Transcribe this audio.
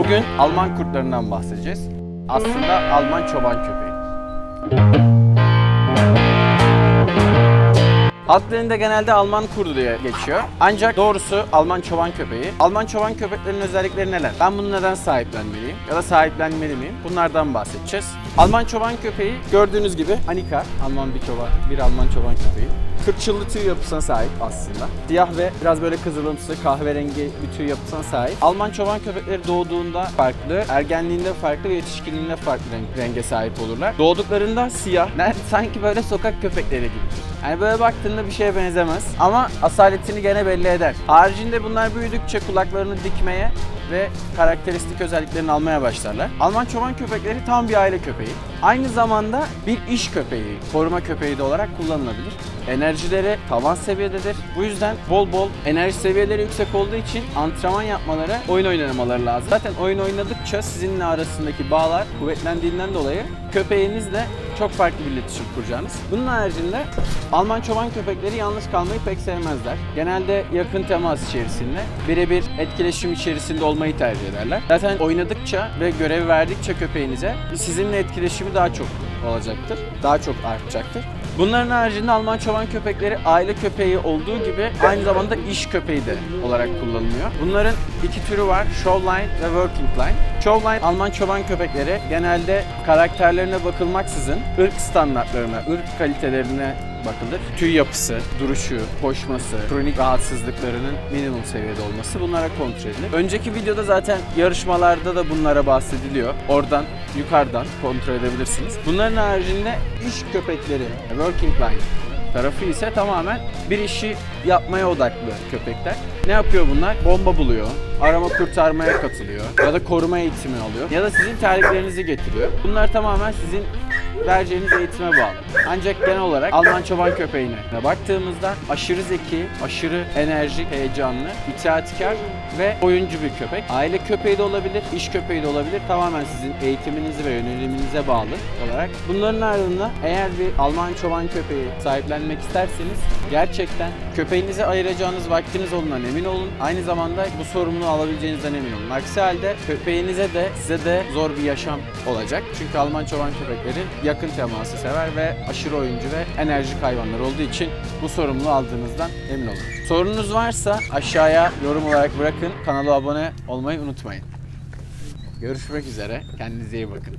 Bugün Alman kurtlarından bahsedeceğiz. Aslında Alman çoban köpeği. Halk dilinde genelde Alman kurdu diye geçiyor. Ancak doğrusu Alman çoban köpeği. Alman çoban köpeklerinin özellikleri neler? Ben bunu neden sahiplenmeliyim? Ya da sahiplenmeli miyim? Bunlardan bahsedeceğiz. Alman çoban köpeği gördüğünüz gibi Anika, Alman bir çoban, bir Alman çoban köpeği. Kırçıllı tüy yapısına sahip aslında. Siyah ve biraz böyle kızılımsı kahverengi bir tüy yapısına sahip. Alman çoban köpekleri doğduğunda farklı, ergenliğinde farklı ve yetişkinliğinde farklı renge sahip olurlar. Doğduklarında siyah, sanki böyle sokak köpekleri gibidir. Yani böyle baktığında bir şeye benzemez ama asaletini gene belli eder. Haricinde bunlar büyüdükçe kulaklarını dikmeye ve karakteristik özelliklerini almaya başlarlar. Alman çoban köpekleri tam bir aile köpeği. Aynı zamanda bir iş köpeği, koruma köpeği de olarak kullanılabilir. Enerjileri tavan seviyededir. Bu yüzden bol bol enerji seviyeleri yüksek olduğu için antrenman yapmaları, oyun oynamaları lazım. Zaten oyun oynadıkça sizinle arasındaki bağlar kuvvetlendiğinden dolayı köpeğinizle çok farklı bir iletişim kuracağınız. Bunun haricinde Alman çoban köpekleri yalnız kalmayı pek sevmezler. Genelde yakın temas içerisinde, birebir etkileşim içerisinde olmayı tercih ederler. Zaten oynadıkça ve görev verdikçe köpeğinize sizinle etkileşimi daha çok olacaktır. Daha çok artacaktır. Bunların haricinde Alman çoban köpekleri aile köpeği olduğu gibi aynı zamanda iş köpeği de olarak kullanılıyor. Bunların iki türü var. Showline ve Working Line. Showline Alman çoban köpekleri genelde karakterlerine bakılmaksızın ırk standartlarına, ırk kalitelerine bakılır. Tüy yapısı, duruşu, koşması, kronik rahatsızlıklarının minimum seviyede olması bunlara kontrol edilir. Önceki videoda zaten yarışmalarda da bunlara bahsediliyor. Oradan yukarıdan kontrol edebilirsiniz. Bunların haricinde iş köpekleri, working line tarafı ise tamamen bir işi yapmaya odaklı köpekler. Ne yapıyor bunlar? Bomba buluyor, arama kurtarmaya katılıyor ya da koruma eğitimi alıyor ya da sizin terliklerinizi getiriyor. Bunlar tamamen sizin vereceğiniz eğitime bağlı. Ancak genel olarak Alman çoban köpeğine baktığımızda aşırı zeki, aşırı enerjik, heyecanlı, itaatkar ve oyuncu bir köpek. Aile köpeği de olabilir, iş köpeği de olabilir. Tamamen sizin eğitiminizi ve yöneliminize bağlı olarak. Bunların ardında eğer bir Alman çoban köpeği sahiplenmek isterseniz gerçekten köpeğinize ayıracağınız vaktiniz olduğundan emin olun. Aynı zamanda bu sorumluluğu alabileceğinizden emin olun. Aksi halde köpeğinize de size de zor bir yaşam olacak. Çünkü Alman çoban köpekleri yakın teması sever ve aşırı oyuncu ve enerjik hayvanlar olduğu için bu sorumluluğu aldığınızdan emin olun. Sorunuz varsa aşağıya yorum olarak bırakın. Kanala abone olmayı unutmayın. Görüşmek üzere. Kendinize iyi bakın.